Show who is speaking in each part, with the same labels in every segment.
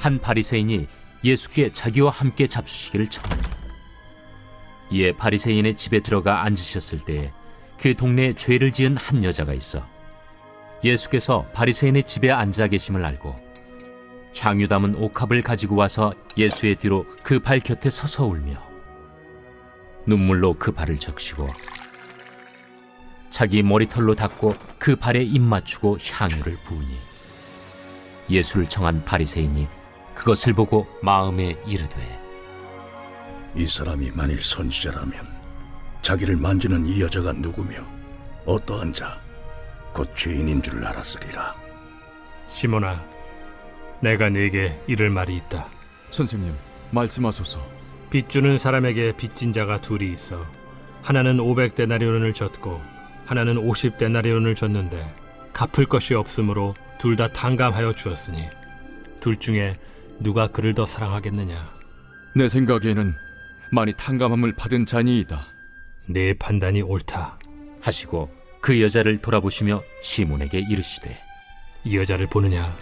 Speaker 1: 한 바리새인이 예수께 자기와 함께 잡수시기를 청하니. 이에 바리새인의 집에 들어가 앉으셨을 때에 그 동네에 죄를 지은 한 여자가 있어 예수께서 바리새인의 집에 앉아 계심을 알고 향유 담은 옥합을 가지고 와서 예수의 뒤로 그 발 곁에 서서 울며 눈물로 그 발을 적시고 자기 머리털로 닦고 그 발에 입 맞추고 향유를 부으니 예수를 청한 바리새인이 그것을 보고 마음에 이르되
Speaker 2: 이 사람이 만일 선지자라면 자기를 만지는 이 여자가 누구며 어떠한 자, 곧 죄인인 줄 알았으리라.
Speaker 3: 시몬아, 내가 네게 이를 말이 있다.
Speaker 4: 선생님, 말씀하소서.
Speaker 3: 빚 주는 사람에게 빚진 자가 둘이 있어 하나는 500데나리온을 졌고 하나는 50데나리온을 졌는데 갚을 것이 없으므로 둘 다 탕감하여 주었으니 둘 중에 누가 그를 더 사랑하겠느냐?
Speaker 4: 내 생각에는 많이 탕감함을 받은 자니이다.
Speaker 3: 네 판단이 옳다.
Speaker 1: 하시고 그 여자를 돌아보시며 시몬에게 이르시되
Speaker 3: 이 여자를 보느냐?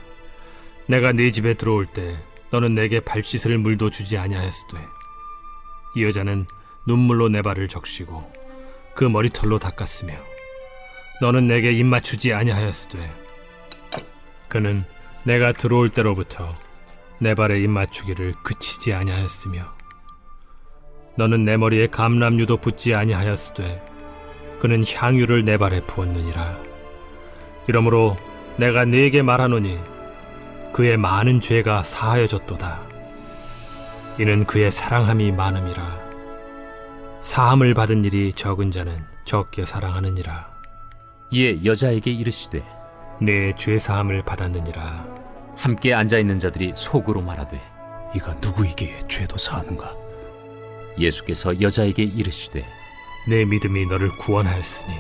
Speaker 3: 내가 네 집에 들어올 때 너는 내게 발 씻을 물도 주지 아니하였으되 이 여자는 눈물로 내 발을 적시고 그 머리털로 닦았으며 너는 내게 입 맞추지 아니하였으되 그는 내가 들어올 때로부터 내 발에 입 맞추기를 그치지 아니하였으며 너는 내 머리에 감람유도 붓지 아니하였으되 그는 향유를 내 발에 부었느니라 이러므로 내가 네게 말하노니 그의 많은 죄가 사하여졌도다. 이는 그의 사랑함이 많음이라. 사함을 받은 일이 적은 자는 적게 사랑하느니라.
Speaker 1: 이에 여자에게 이르시되
Speaker 3: 내 죄 사함을 받았느니라.
Speaker 1: 함께 앉아 있는 자들이 속으로 말하되
Speaker 2: 이가 누구이기에 죄도 사하는가?
Speaker 1: 예수께서 여자에게 이르시되
Speaker 3: 내 믿음이 너를 구원하였으니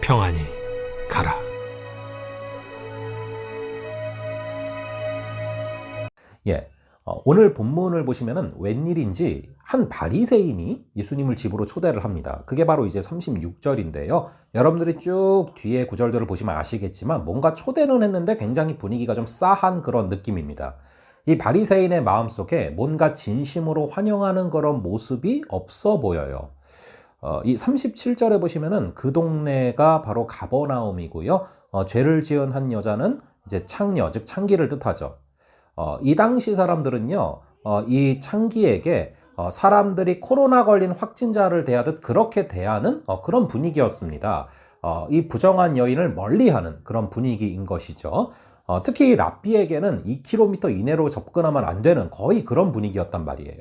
Speaker 3: 평안히 가라.
Speaker 5: 예. 어, 오늘 본문을 보시면은 웬일인지 한 바리새인이 예수님을 집으로 초대를 합니다. 그게 바로 이제 36절인데요. 여러분들이 쭉 뒤에 구절들을 보시면 아시겠지만 뭔가 초대는 했는데 굉장히 분위기가 좀 싸한 그런 느낌입니다. 이 바리새인의 마음속에 뭔가 진심으로 환영하는 그런 모습이 없어 보여요. 어, 이 37절에 보시면은 그 동네가 바로 가버나움이고요. 어, 죄를 지은 한 여자는 이제 창녀, 즉 창기를 뜻하죠. 어, 이 당시 사람들은요, 어, 이 창기에게 어, 사람들이 코로나 걸린 확진자를 대하듯 그렇게 대하는 어, 그런 분위기였습니다. 어, 이 부정한 여인을 멀리하는 그런 분위기인 것이죠. 어, 특히 랍비에게는 2km 이내로 접근하면 안 되는 거의 그런 분위기였단 말이에요.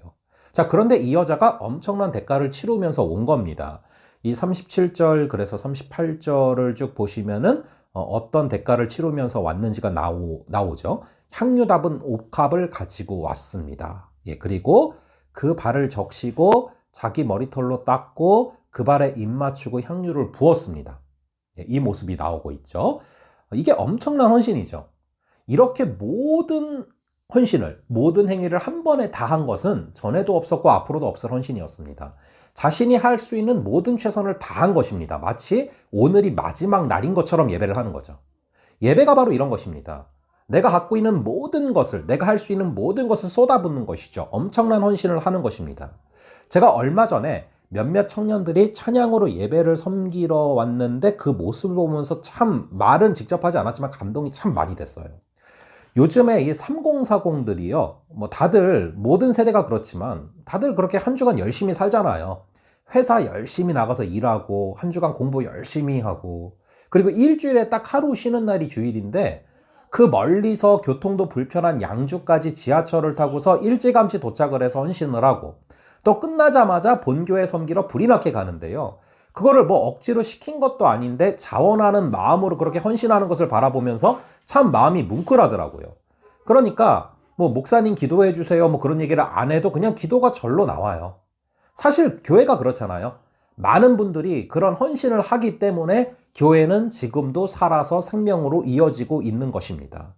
Speaker 5: 자, 그런데 이 여자가 엄청난 대가를 치르면서 온 겁니다. 이 37절, 그래서 38절을 쭉 보시면은 어, 어떤 대가를 치르면서 왔는지가 나오, 나오죠. 향유 담은 옥합을 가지고 왔습니다. 예, 그리고 그 발을 적시고 자기 머리털로 닦고 그 발에 입 맞추고 향유를 부었습니다. 예, 이 모습이 나오고 있죠. 이게 엄청난 헌신이죠. 이렇게 모든 헌신을, 모든 행위를 한 번에 다 한 것은 전에도 없었고 앞으로도 없을 헌신이었습니다. 자신이 할 수 있는 모든 최선을 다 한 것입니다. 마치 오늘이 마지막 날인 것처럼 예배를 하는 거죠. 예배가 바로 이런 것입니다. 내가 갖고 있는 모든 것을, 내가 할 수 있는 모든 것을 쏟아붓는 것이죠. 엄청난 헌신을 하는 것입니다. 제가 얼마 전에 몇몇 청년들이 찬양으로 예배를 섬기러 왔는데 그 모습을 보면서 참 말은 직접 하지 않았지만 감동이 참 많이 됐어요. 요즘에 이 3040들이요, 뭐 다들 모든 세대가 그렇지만 다들 그렇게 한 주간 열심히 살잖아요. 회사 열심히 나가서 일하고 한 주간 공부 열심히 하고 그리고 일주일에 딱 하루 쉬는 날이 주일인데 그 멀리서 교통도 불편한 양주까지 지하철을 타고서 일찌감치 도착을 해서 헌신을 하고 또 끝나자마자 본교회 섬기러 불이 나게 가는데요. 그거를 뭐 억지로 시킨 것도 아닌데 자원하는 마음으로 그렇게 헌신하는 것을 바라보면서 참 마음이 뭉클하더라고요. 그러니까 뭐 목사님 기도해 주세요 뭐 그런 얘기를 안 해도 그냥 기도가 절로 나와요. 사실 교회가 그렇잖아요. 많은 분들이 그런 헌신을 하기 때문에 교회는 지금도 살아서 생명으로 이어지고 있는 것입니다.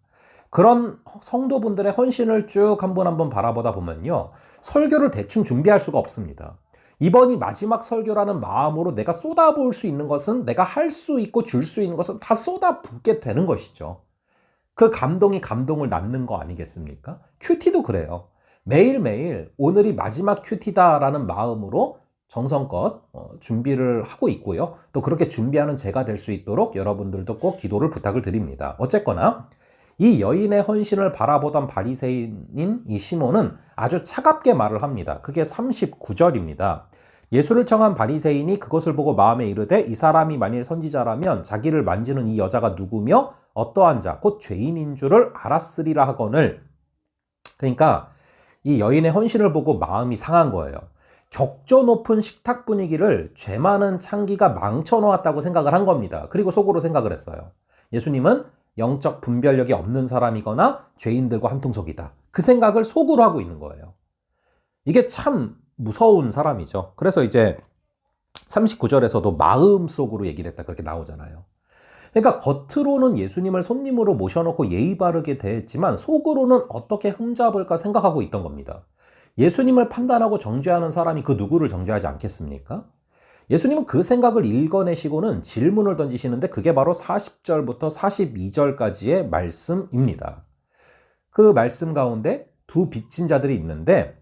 Speaker 5: 그런 성도분들의 헌신을 쭉 한 번 한 번 바라보다 보면요. 설교를 대충 준비할 수가 없습니다. 이번이 마지막 설교라는 마음으로 내가 쏟아부을 수 있는 것은 내가 할 수 있고 줄 수 있는 것은 다 쏟아붓게 되는 것이죠. 그 감동이 감동을 낳는 거 아니겠습니까? 큐티도 그래요. 매일매일 오늘이 마지막 큐티다라는 마음으로 정성껏 어, 준비를 하고 있고요. 또 그렇게 준비하는 제가 될 수 있도록 여러분들도 꼭 기도를 부탁을 드립니다. 어쨌거나 이 여인의 헌신을 바라보던 바리새인인 이 시몬은 아주 차갑게 말을 합니다. 그게 39절입니다. 예수를 청한 바리새인이 그것을 보고 마음에 이르되 이 사람이 만일 선지자라면 자기를 만지는 이 여자가 누구며 어떠한 자 곧 죄인인 줄을 알았으리라 하거늘 그러니까 이 여인의 헌신을 보고 마음이 상한 거예요. 격조 높은 식탁 분위기를 죄 많은 창기가 망쳐놓았다고 생각을 한 겁니다. 그리고 속으로 생각을 했어요. 예수님은 영적 분별력이 없는 사람이거나 죄인들과 한통속이다. 그 생각을 속으로 하고 있는 거예요. 이게 참 무서운 사람이죠. 그래서 이제 39절에서도 마음속으로 얘기를 했다 그렇게 나오잖아요. 그러니까 겉으로는 예수님을 손님으로 모셔놓고 예의 바르게 대했지만 속으로는 어떻게 흠잡을까 생각하고 있던 겁니다. 예수님을 판단하고 정죄하는 사람이 그 누구를 정죄하지 않겠습니까? 예수님은 그 생각을 읽어내시고는 질문을 던지시는데 그게 바로 40절부터 42절까지의 말씀입니다. 그 말씀 가운데 두 빚진 자들이 있는데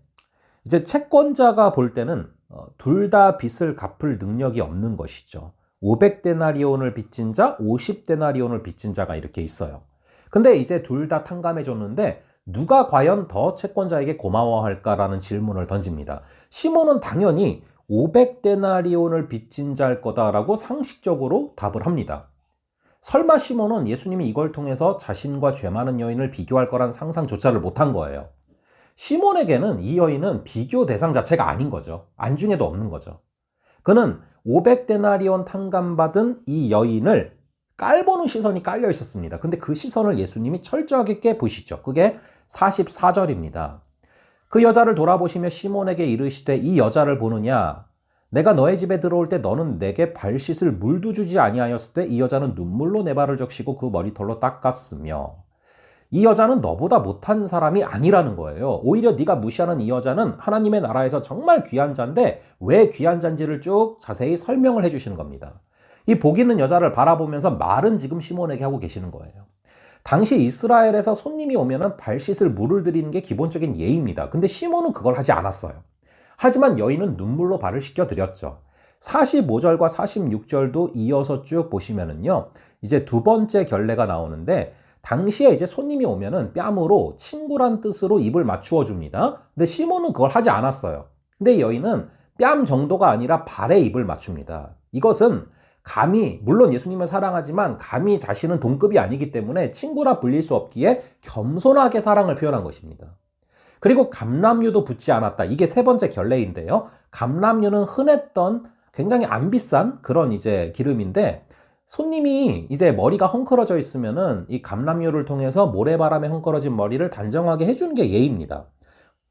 Speaker 5: 이제 채권자가 볼 때는 어, 둘다 빚을 갚을 능력이 없는 것이죠. 500데나리온을 빚진 자, 50데나리온을 빚진 자가 이렇게 있어요. 근데 이제 둘 다 탕감해 줬는데 누가 과연 더 채권자에게 고마워할까라는 질문을 던집니다. 시몬은 당연히 500데나리온을 빚진 자일 거다라고 상식적으로 답을 합니다. 설마 시몬은 예수님이 이걸 통해서 자신과 죄 많은 여인을 비교할 거란 상상조차를 못한 거예요. 시몬에게는 이 여인은 비교 대상 자체가 아닌 거죠. 안중에도 없는 거죠. 그는 500데나리온 탕감받은 이 여인을 깔보는 시선이 깔려 있었습니다. 근데 그 시선을 예수님이 철저하게 깨부시죠. 그게 44절입니다. 그 여자를 돌아보시며 시몬에게 이르시되 이 여자를 보느냐 내가 너의 집에 들어올 때 너는 내게 발 씻을 물도 주지 아니하였을 때 이 여자는 눈물로 내 발을 적시고 그 머리털로 닦았으며 이 여자는 너보다 못한 사람이 아니라는 거예요. 오히려 네가 무시하는 이 여자는 하나님의 나라에서 정말 귀한 자인데 왜 귀한 자인지를 쭉 자세히 설명을 해 주시는 겁니다. 이 복 있는 여자를 바라보면서 말은 지금 시몬에게 하고 계시는 거예요. 당시 이스라엘에서 손님이 오면은 발 씻을 물을 드리는 게 기본적인 예입니다. 근데 시몬은 그걸 하지 않았어요. 하지만 여인은 눈물로 발을 씻겨 드렸죠. 45절과 46절도 이어서 쭉 보시면은요. 이제 두 번째 결례가 나오는데 당시에 이제 손님이 오면은 뺨으로 친구란 뜻으로 입을 맞추어 줍니다. 근데 시몬은 그걸 하지 않았어요. 근데 여인은 뺨 정도가 아니라 발에 입을 맞춥니다. 이것은 감히 물론 예수님을 사랑하지만 감히 자신은 동급이 아니기 때문에 친구라 불릴 수 없기에 겸손하게 사랑을 표현한 것입니다. 그리고 감람유도 붙지 않았다. 이게 세 번째 결례인데요. 감람유는 흔했던 굉장히 안 비싼 그런 이제 기름인데 손님이 이제 머리가 헝클어져 있으면은 이 감람유를 통해서 모래바람에 헝클어진 머리를 단정하게 해주는 게 예입니다.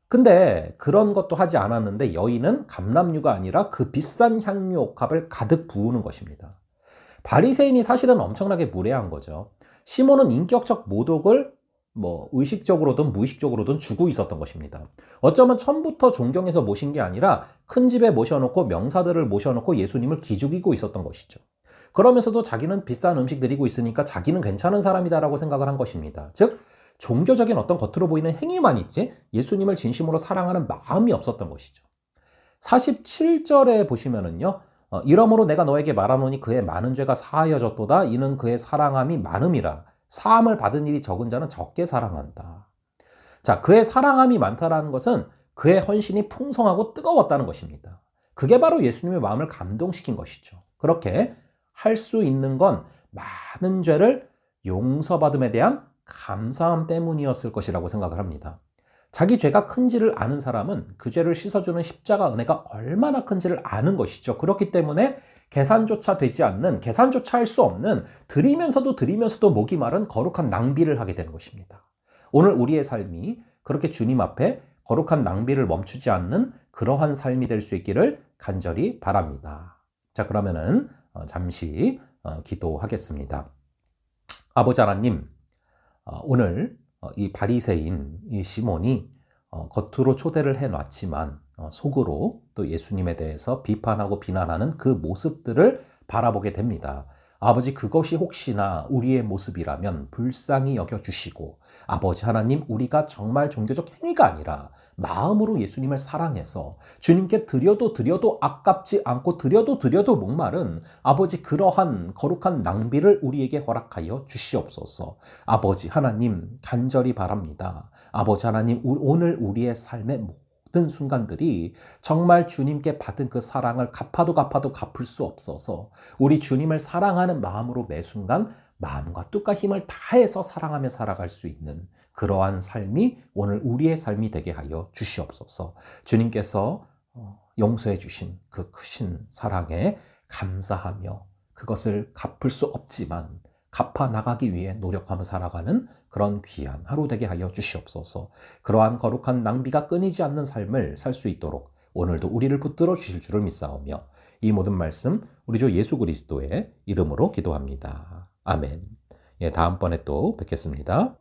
Speaker 5: 근데 그런 것도 하지 않았는데 여인은 감람유가 아니라 그 비싼 향유 옥합을 가득 부으는 것입니다. 바리새인이 사실은 엄청나게 무례한 거죠. 시몬은 인격적 모독을 뭐 의식적으로든 무의식적으로든 주고 있었던 것입니다. 어쩌면 처음부터 존경해서 모신 게 아니라 큰 집에 모셔놓고 명사들을 모셔놓고 예수님을 기죽이고 있었던 것이죠. 그러면서도 자기는 비싼 음식 드리고 있으니까 자기는 괜찮은 사람이다라고 생각을 한 것입니다. 즉 종교적인 어떤 겉으로 보이는 행위만 있지 예수님을 진심으로 사랑하는 마음이 없었던 것이죠. 47절에 보시면은요. 어, 이러므로 내가 너에게 말하노니 그의 많은 죄가 사하여졌도다 이는 그의 사랑함이 많음이라 사함을 받은 일이 적은 자는 적게 사랑한다. 자, 그의 사랑함이 많다라는 것은 그의 헌신이 풍성하고 뜨거웠다는 것입니다. 그게 바로 예수님의 마음을 감동시킨 것이죠. 그렇게 할 수 있는 건 많은 죄를 용서받음에 대한 감사함 때문이었을 것이라고 생각을 합니다. 자기 죄가 큰지를 아는 사람은 그 죄를 씻어주는 십자가 은혜가 얼마나 큰지를 아는 것이죠. 그렇기 때문에 계산조차 되지 않는, 계산조차 할 수 없는, 드리면서도 드리면서도 목이 마른 거룩한 낭비를 하게 되는 것입니다. 오늘 우리의 삶이 그렇게 주님 앞에 거룩한 낭비를 멈추지 않는 그러한 삶이 될 수 있기를 간절히 바랍니다. 자, 그러면은 어, 잠시 어, 기도하겠습니다. 아버지 하나님, 어, 오늘 이 바리새인 이 시몬이 겉으로 초대를 해 놨지만 속으로 또 예수님에 대해서 비판하고 비난하는 그 모습들을 바라보게 됩니다. 아버지 그것이 혹시나 우리의 모습이라면 불쌍히 여겨 주시고 아버지 하나님 우리가 정말 종교적 행위가 아니라 마음으로 예수님을 사랑해서 주님께 드려도 드려도 아깝지 않고 드려도 드려도 목마른 아버지 그러한 거룩한 낭비를 우리에게 허락하여 주시옵소서. 아버지 하나님 간절히 바랍니다. 아버지 하나님 우- 오늘 우리의 삶의 모든 순간들이 정말 주님께 받은 그 사랑을 갚아도 갚아도 갚을 수 없어서 우리 주님을 사랑하는 마음으로 매 순간 마음과 뜻과 힘을 다해서 사랑하며 살아갈 수 있는 그러한 삶이 오늘 우리의 삶이 되게 하여 주시옵소서. 주님께서 어, 용서해 주신 그 크신 사랑에 감사하며 그것을 갚을 수 없지만 갚아 나가기 위해 노력하며 살아가는 그런 귀한 하루 되게 하여 주시옵소서. 그러한 거룩한 낭비가 끊이지 않는 삶을 살 수 있도록 오늘도 우리를 붙들어 주실 줄을 믿사오며 이 모든 말씀 우리 주 예수 그리스도의 이름으로 기도합니다. 아멘. 예, 다음번에 또 뵙겠습니다.